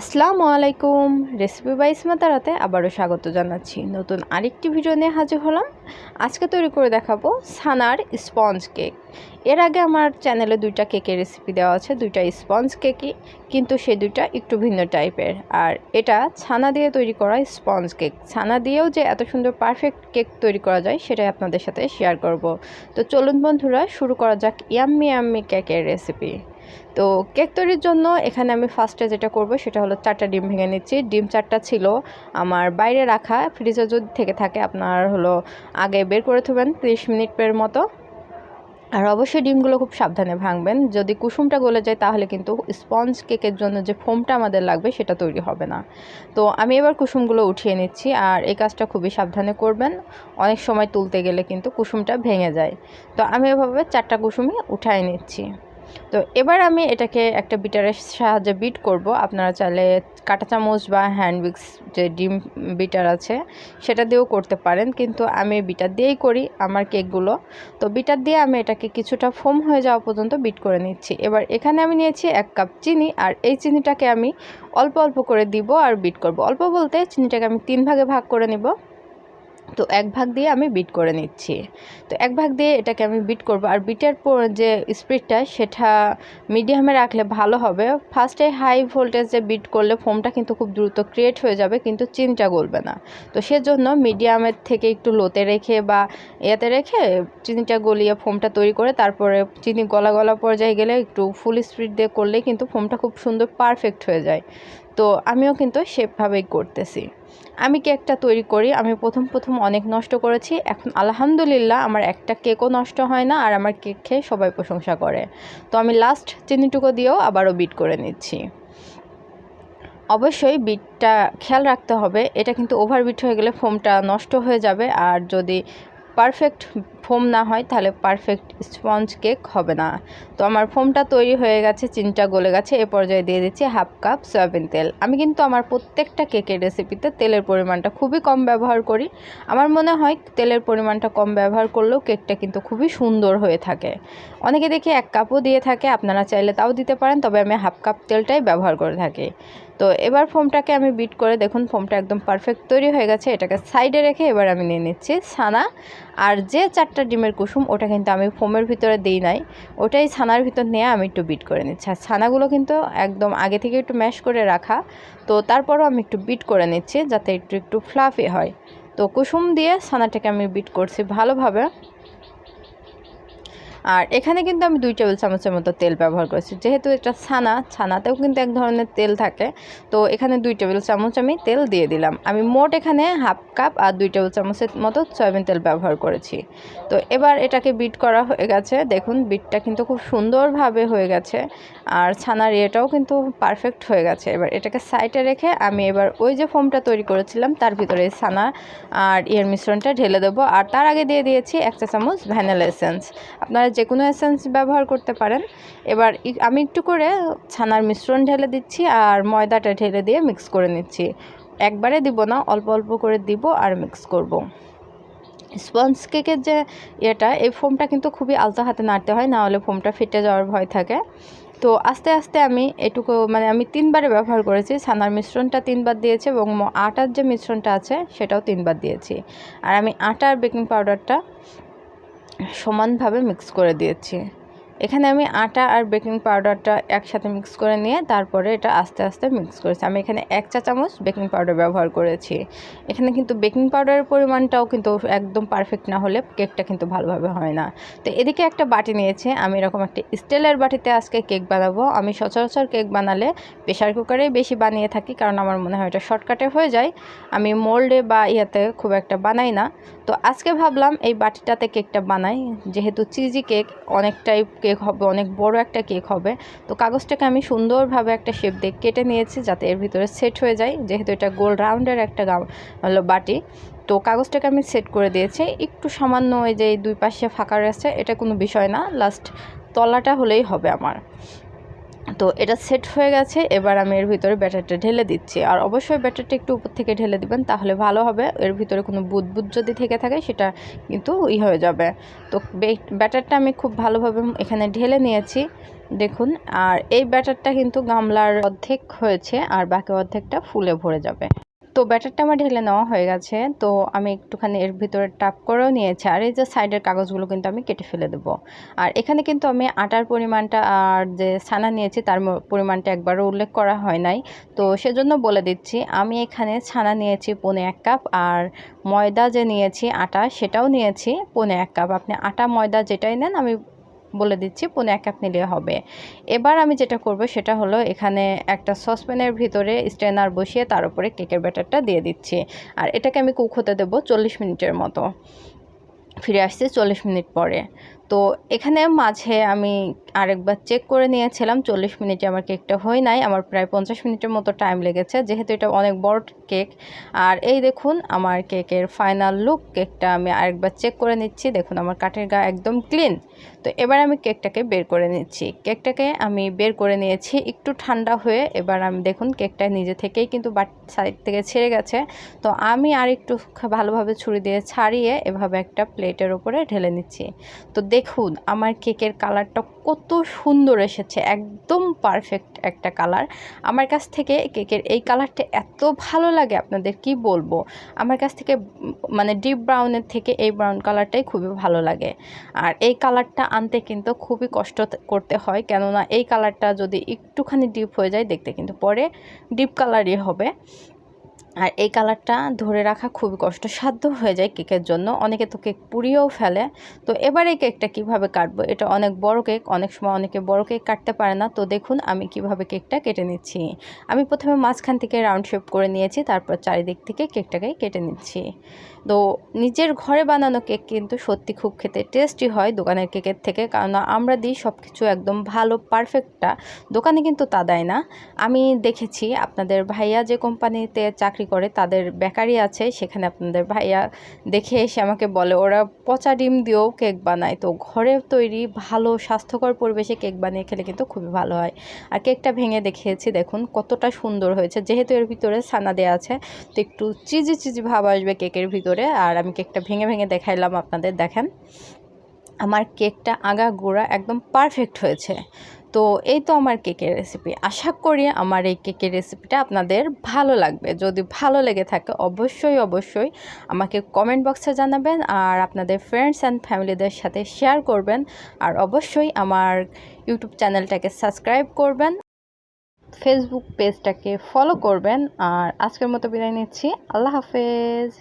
আসসালামু আলাইকুম। রেসিপি বাইস মাতারাতে আবারও স্বাগত জানাচ্ছি। নতুন আরেকটি ভিডিও নিয়ে হাজির হলাম। আজকে তৈরি করে দেখাবো ছানার স্পঞ্জ কেক এর আগে আমার চ্যানেলে দুইটা কেকের রেসিপি দেওয়া আছে, দুইটা স্পঞ্জ কেকই কিন্তু সে দুইটা একটু ভিন্ন টাইপের আর এটা ছানা দিয়ে তৈরি করা স্পঞ্জ কেক ছানা দিয়েও যে এত সুন্দর পারফেক্ট কেক তৈরি করা যায়, সেটাই আপনাদের সাথে শেয়ার করব। তো চলুন বন্ধুরা, শুরু করা যাক ইয়াম্মি ইয়াম্মি কেকের রেসিপি তো কেক তৈরির জন্য এখানে আমি ফার্স্টে যেটা করব সেটা হলো চারটা ডিম ভেঙে নিচ্ছি। ডিম চারটা ছিল আমার বাইরে রাখা, ফ্রিজে যদি থেকে থাকে আপনার হলো আগে বের করে থবেন, তিরিশ মিনিটের মতো। আর অবশ্যই ডিমগুলো খুব সাবধানে ভাঙবেন। যদি কুসুমটা গলে যায় তাহলে কিন্তু স্পঞ্জ কেকের জন্য যে ফোমটা আমাদের লাগবে সেটা তৈরি হবে না। তো আমি এবার কুসুমগুলো উঠিয়ে নিচ্ছি আর এই কাজটা খুবই সাবধানে করবেন। অনেক সময় তুলতে গেলে কিন্তু কুসুমটা ভেঙে যায়। তো আমি এভাবে চারটা কুসুমই উঠায় নিচ্ছি। তো এবার আমি এটাকে একটা বিটারের সাহায্যে বিট করব। আপনারা চাইলে কাঁটা চামচ বা হ্যান্ড উইক্স যে ডিম বিটার আছে, সেটা দিয়েও করতে পারেন। কিন্তু আমি বিটার দিয়েই করি আমার কেকগুলো। তো বিটার দিয়ে আমি এটাকে কিছুটা ফোম হয়ে যাওয়া পর্যন্ত বিট করে নিচ্ছি। এবার এখানে আমি নিয়েছি এক কাপ চিনি, আর এই চিনিটাকে আমি অল্প অল্প করে দিব আর বিট করব। অল্প বলতে চিনিটাকে আমি তিন ভাগে ভাগ করে নিব। তো এক ভাগ দিয়ে আমি বিট করে নিচ্ছি। তো এক ভাগ দিয়ে এটাকে আমি বিট করব। আর বিটের পর যে স্পিডটা সেটা মিডিয়ামে রাখলে ভালো হবে। ফার্স্টে হাই ভোল্টেজে বিট করলে ফোমটা কিন্তু খুব দ্রুত ক্রিয়েট হয়ে যাবে, কিন্তু চিনটা গলবে না। তো সেজন্য মিডিয়ামের থেকে একটু লোতে রেখে বা এতে রেখে চিনিটা গলিয়ে ফোমটা তৈরি করে, তারপরে চিনি গলা গলা পর্যায়ে গেলে একটু ফুল স্পিড দিয়ে করলে কিন্তু ফোমটা খুব সুন্দর পারফেক্ট হয়ে যায়। তো আমিও কিন্তু সেভাবেই করতেছি। আমি কেকটা তৈরি করি, আমি প্রথম প্রথম অনেক নষ্ট করেছি। এখন আলহামদুলিল্লাহ আমার একটা কেকও নষ্ট হয় না আর আমার কেক খেয়ে সবাই প্রশংসা করে। তো আমি লাস্ট চিনিটুকু দিয়েও আবারও বিট করে নিচ্ছি। অবশ্যই বিটটা খেয়াল রাখতে হবে, এটা কিন্তু ওভার বিট হয়ে গেলে ফোমটা নষ্ট হয়ে যাবে। আর যদি পারফেক্ট ফোম না হয়, তাহলে পারফেক্ট স্পঞ্জ কেক হবে না। তো আমার ফোমটা তৈরি হয়ে গেছে, চিনটা গলে গেছে, এ পর্যায়ে দিয়ে দিচ্ছি হাফ কাপ সয়াবিন তেল। আমি কিন্তু আমার প্রত্যেকটা কেকের রেসিপিতে তেলের পরিমাণটা খুবই কম ব্যবহার করি। আমার মনে হয় তেলের পরিমাণটা কম ব্যবহার করলেও কেকটা কিন্তু খুবই সুন্দর হয়ে থাকে। অনেকে দেখি এক কাপও দিয়ে থাকে, আপনারা চাইলে তাও দিতে পারেন, তবে আমি হাফ কাপ তেলটাই ব্যবহার করে থাকি। তো এবার ফোমটাকে আমি বিট করে দেখুন, ফোমটা একদম পারফেক্ট তৈরি হয়ে গেছে। এটাকে সাইডে রেখে এবার আমি নিয়ে নিচ্ছি ছানা। আর যে চারটা ডিমের কুসুম, ওটা কিন্তু আমি ফোমের ভিতরে দিই নাই। ওটাই ছানার ভিতর নিয়ে আমি একটু বিট করে নিচ্ছি। আর ছানাগুলো কিন্তু একদম আগে থেকে একটু ম্যাশ করে রাখা। তো তারপরও আমি একটু বিট করে নিচ্ছি যাতে একটু একটু ফ্লাফি হয়। তো কুসুম দিয়ে ছানাটাকে আমি বিট করছি ভালোভাবে। আর এখানে কিন্তু আমি দুই টেবিল চামচের মতো তেল ব্যবহার করেছি। যেহেতু এটা ছানা, ছানাতেও কিন্তু এক ধরনের তেল থাকে। তো এখানে দুই টেবিল চামচ আমি তেল দিয়ে দিলাম। আমি মোট এখানে হাফ কাপ আর দুই টেবিল চামচের মতো সয়াবিন তেল ব্যবহার করেছি। তো এবার এটাকে বিট করা হয়ে গেছে। দেখুন, বিটটা কিন্তু খুব সুন্দরভাবে হয়ে গেছে। আর ছানার ইয়েটাও কিন্তু পারফেক্ট হয়ে গেছে। এবার এটাকে সাইডে রেখে আমি এবার ওই যে ফোমটা তৈরি করেছিলাম, তার ভিতরে ছানা আর ইয়ের মিশ্রণটা ঢেলে দেবো। আর তার আগে দিয়ে দিয়েছি এক চা চামচ ভ্যানিলা এসেন্স আপনারা যে কোনো এসেন্স ব্যবহার করতে পারেন। এবার আমি একটু করে ছানার মিশ্রণ ঢেলে দিচ্ছি আর ময়দাটা ঢেলে দিয়ে মিক্স করে নিচ্ছি। একবারে দিব না, অল্প অল্প করে দিব আর মিক্স করব। স্পঞ্জ কেকের যে ইয়েটা, এই ফোমটা কিন্তু খুবই আলতা হাতে নাড়তে হয়, না হলে ফোমটা ফেটে যাওয়ার ভয় থাকে। তো আস্তে আস্তে আমি এটুকু মানে আমি তিনবারে ব্যবহার করেছি। ছানার মিশ্রণটা তিনবার দিয়েছি এবং আটার যে মিশ্রণটা আছে সেটাও তিনবার দিয়েছি। আর আমি আটার বেকিং পাউডারটা সমানভাবে মিক্স করে দিয়েছি। এখানে আমি আটা আর বেকিং পাউডারটা একসাথে মিক্স করে নিয়ে তারপরে এটা আস্তে আস্তে মিক্স করেছি। আমি এখানে এক চা চামচ বেকিং পাউডার ব্যবহার করেছি। এখানে কিন্তু বেকিং পাউডারের পরিমাণটাও কিন্তু একদম পারফেক্ট না হলে কেকটা কিন্তু ভালোভাবে হয় না। তো এদিকে একটা বাটি নিয়েছে। আমি এরকম একটা স্টিলের বাটিতে আজকে কেক বানাবো। আমি সচরাচর কেক বানালে প্রেশার কুকারেই বেশি বানিয়ে থাকি কারণ আমার মনে হয় এটা শর্টকাটে হয়ে যায়। আমি মোল্ডে বা ইয়াতে খুব একটা বানাই না। তো আজকে ভাবলাম এই বাটিটাতে কেকটা বানাই। যেহেতু চিজি কেক অনেকটাই কেক হবে, অনেক বড় একটা কেক হবে। তো কাগজটাকে আমি সুন্দরভাবে একটা শেপ দিয়ে কেটে নিয়েছি যাতে এর ভিতরে সেট হয়ে যায়, যেহেতু এটা গোল রাউন্ডের একটা বাটি। তো কাগজটাকে আমি সেট করে দিয়েছি। একটু সামান্য ওই যে দুই পাশে ফাঁকা রয়েছে, এটা কোনো বিষয় না। লাস্ট তলাটা হলেই হবে আমার। তো এটা সেট হয়ে গেছে, এবার আমি এর ভিতরে ব্যাটারটা ঢেলে দিচ্ছি। আর অবশ্যই ব্যাটারটা একটু উপর থেকে ঢেলে দিবেন, তাহলে ভালো হবে। এর ভিতরে কোনো বুদবুদ যদি থেকে থাকে, সেটা কিন্তু ই হয়ে যাবে। তো ব্যাটারটা আমি খুব ভালোভাবে এখানে ঢেলে নিয়েছি, দেখুন। আর এই ব্যাটারটা কিন্তু গামলার অর্ধেক হয়েছে, আর বাকি অর্ধেকটা ফুলে ভরে যাবে। তো ব্যাটারটা আমার ঢেলে নেওয়া হয়ে গেছে। তো আমি একটুখানি এর ভিতরে টাপ করেও নিয়েছি আর এই যে সাইডের কাগজগুলো কিন্তু আমি কেটে ফেলে দেবো। আর এখানে কিন্তু আমি আটার পরিমাণটা আর যে ছানা নিয়েছি তার পরিমাণটা একবারও উল্লেখ করা হয় নাই। তো সেজন্য বলে দিচ্ছি, আমি এখানে ছানা নিয়েছি পৌনে এক কাপ আর ময়দা যে নিয়েছি আটা সেটাও নিয়েছি পৌনে এক কাপ। আপনি আটা, ময়দা যেটাই নেন, আমি বলে দিচ্ছি, পুনে এক কাপ নিলে হবে। এবার আমি যেটা করব সেটা হলো এখানে একটা সসপ্যানের ভিতরে স্ট্রেনার বসিয়ে তার উপরে কেকের ব্যাটারটা দিয়ে দিচ্ছি। আর এটাকে আমি কুক হতে দেবো চল্লিশ মিনিটের মতো। ফিরে আসছি চল্লিশ মিনিট পরে। তো এখানে মাঝে আমি আরেকবার চেক করে নিয়েছিলাম, চল্লিশ মিনিটে আমার কেকটা হয় নাই, আমার প্রায় পঞ্চাশ মিনিটের মতো টাইম লেগেছে, যেহেতু এটা অনেক বড় কেক আর এই দেখুন, আমার কেকের ফাইনাল লুক কেকটা আমি আরেকবার চেক করে নিচ্ছি, দেখুন আমার কাঠের গা একদম ক্লিন তো এবার আমি কেকটাকে বের করে নিচ্ছি। কেকটাকে আমি বের করে নিয়েছি একটু ঠান্ডা হয়ে, এবার আমি দেখুন কেকটা নিজে থেকেই কিন্তু বাট সাইড থেকে ছেড়ে গেছে। তো আমি আর একটু ভালোভাবে ছুরি দিয়ে ছাড়িয়ে এভাবে একটা প্লেটের ওপরে ঢেলে নিচ্ছি। তো দেখুন আমার কেকের কালারটা কত সুন্দর এসেছে, একদম পারফেক্ট একটা কালার। আমার কাছ থেকে কেকের এই কালারটা এত ভালো লাগে, আপনাদের কি বলব? আমার কাছ থেকে মানে ডিপ ব্রাউনের থেকে এই ব্রাউন কালারটাই খুবই ভালো লাগে। আর এই কালারটা আনতে কিন্তু খুবই কষ্ট করতে হয়, কেননা এই কালারটা যদি একটুখানি ডিপ হয়ে যায়, দেখতে কিন্তু পরে ডিপ কালারই হবে। আর এই কালারটা ধরে রাখা খুবই কষ্টসাধ্য হয়ে যায় কেকের জন্য। অনেকে তো কেক পুড়িয়েও ফেলে। তো এবার এই কেকটা কীভাবে কাটবো? এটা অনেক বড় কেক, অনেক সময় অনেকে বড় কেক কাটতে পারে না। তো দেখুন আমি কীভাবে কেকটা কেটে নিচ্ছি। আমি প্রথমে মাঝখান থেকে রাউন্ড শেপ করে নিয়েছি, তারপর চারিদিক থেকে কেকটাকে কেটে নিচ্ছি। তো নিজের ঘরে বানানো কেক কিন্তু সত্যি খুব খেতে টেস্টি হয় দোকানের কেকের থেকে কারণ আমরা দিই সব কিছু একদম ভালো, পারফেক্টটা। দোকানে কিন্তু তা দেয় না। আমি দেখেছি আপনাদের ভাইয়া যে কোম্পানিতে চাকরি করে, তাদের বেকারি আছে, সেখানে আপনাদের ভাইয়া দেখে এসে আমাকে বলে, ওরা পচা ডিম দিয়েও কেক বানায়। তো ঘরে তৈরি ভালো স্বাস্থ্যকর পরিবেশে কেক বানিয়ে খেলে কিন্তু খুবই ভালো হয়। আর কেকটা ভেঙে দেখিয়েছি, দেখুন কতটা সুন্দর হয়েছে, যেহেতু এর ভিতরে ছানা দেওয়া আছে, তো একটু চিজি চিজি ভাব আসবে কেকের ভিতরে। আর আমি কেকটা ভেঙে ভেঙে দেখাইলাম আপনাদের, দেখেন। আমার কেকটা আগা গোড়া একদম পারফেক্ট হয়েছে। তো এই তো আমার কেকের রেসিপি আশা করি আমার এই কেকের রেসিপিটা আপনাদের ভালো লাগবে। যদি ভালো লেগে থাকে, অবশ্যই অবশ্যই আমাকে কমেন্ট বক্সে জানাবেন আর আপনাদের ফ্রেন্ডস অ্যান্ড ফ্যামিলিদের সাথে শেয়ার করবেন। আর অবশ্যই আমার ইউটিউব চ্যানেলটাকে সাবস্ক্রাইব করবেন ফেসবুক পেজটাকে ফলো করবেন। আর আজকের মতো বিদায় নিচ্ছি। আল্লাহ হাফেজ।